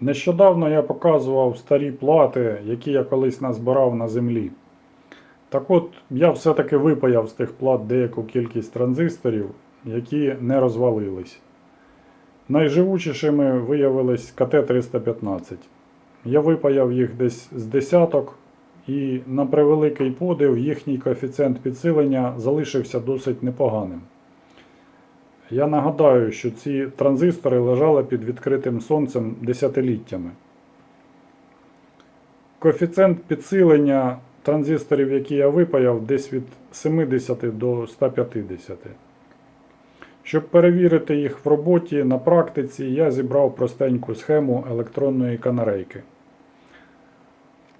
Нещодавно я показував старі плати, які я колись назбирав на землі. Так от, я все-таки випаяв з тих плат деяку кількість транзисторів, які не розвалились. Найживучішими виявились КТ-315. Я випаяв їх десь з десяток, і на превеликий подив їхній коефіцієнт підсилення залишився досить непоганим. Я нагадаю, що ці транзистори лежали під відкритим сонцем десятиліттями. Коефіцієнт підсилення транзисторів, які я випаяв, десь від 70 до 150. Щоб перевірити їх в роботі на практиці, я зібрав простеньку схему електронної канарейки.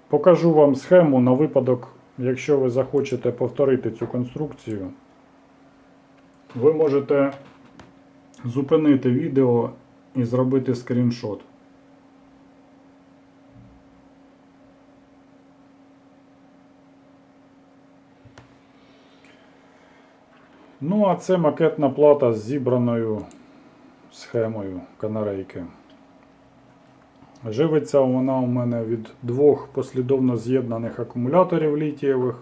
Покажу вам схему на випадок, якщо ви захочете повторити цю конструкцію. Ви можете зупинити відео і зробити скріншот. Ну, а це макетна плата з зібраною схемою канарейки. Живиться вона у мене від двох послідовно з'єднаних акумуляторів літієвих.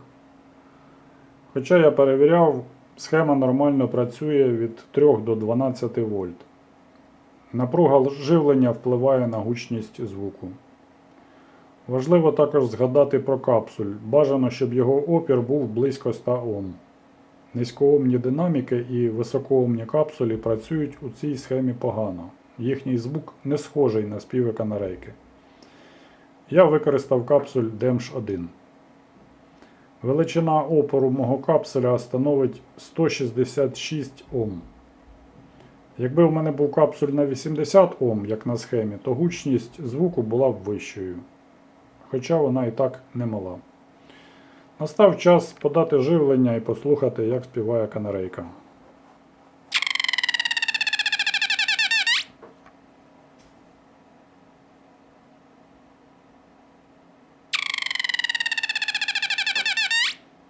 Хоча я перевіряв, схема нормально працює від 3 до 12 вольт. Напруга живлення впливає на гучність звуку. Важливо також згадати про капсуль. Бажано, щоб його опір був близько 100 Ом. Низькоомні динаміки і високоомні капсулі працюють у цій схемі погано. Їхній звук не схожий на співи канарейки. Я використав капсуль DEMSH 1. Величина опору мого капсуля становить 166 Ом. Якби в мене був капсуль на 80 Ом, як на схемі, то гучність звуку була б вищою. Хоча вона і так немала. Настав час подати живлення і послухати, як співає канарейка.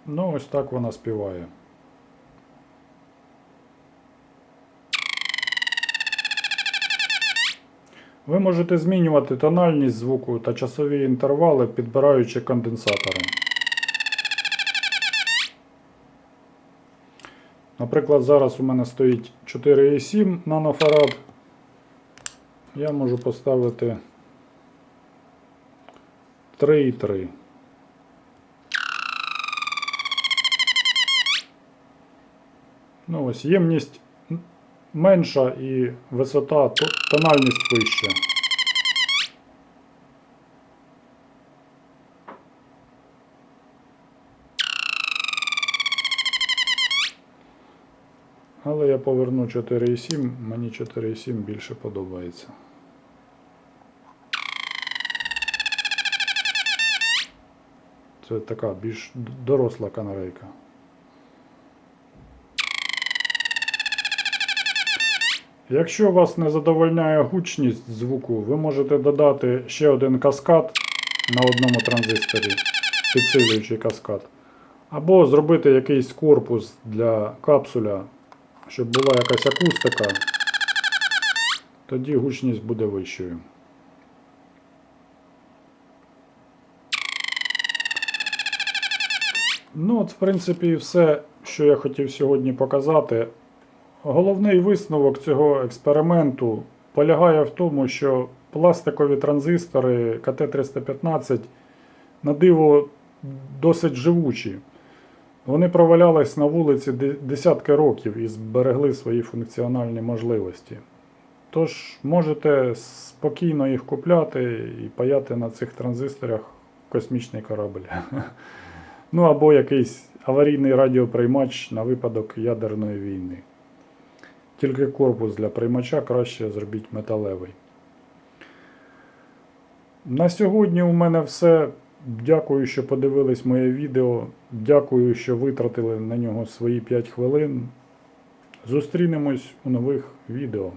Ну, ось так вона співає. Ви можете змінювати тональність звуку та часові інтервали, підбираючи конденсатори. Наприклад, зараз у мене стоїть 4,7 нанофарад. Я можу поставити 3,3. Ну ось ємність менша і висота, тональність вища. Але я поверну 4,7, мені 4,7 більше подобається. Це така більш доросла канарейка. Якщо вас не задовольняє гучність звуку, ви можете додати ще один каскад на одному транзисторі, підсилюючий каскад. Або зробити якийсь корпус для капсуля, щоб була якась акустика, тоді гучність буде вищою. Ну, от, в принципі, і все, що я хотів сьогодні показати. Головний висновок цього експерименту полягає в тому, що пластикові транзистори КТ-315 на диво досить живучі. Вони провалялись на вулиці десятки років і зберегли свої функціональні можливості. Тож можете спокійно їх купляти і паяти на цих транзисторах космічний корабль. Ну або якийсь аварійний радіоприймач на випадок ядерної війни. Тільки корпус для приймача краще зробіть металевий. На сьогодні у мене все. Дякую, що подивились моє відео. Дякую, що витратили на нього свої 5 хвилин. Зустрінемось у нових відео.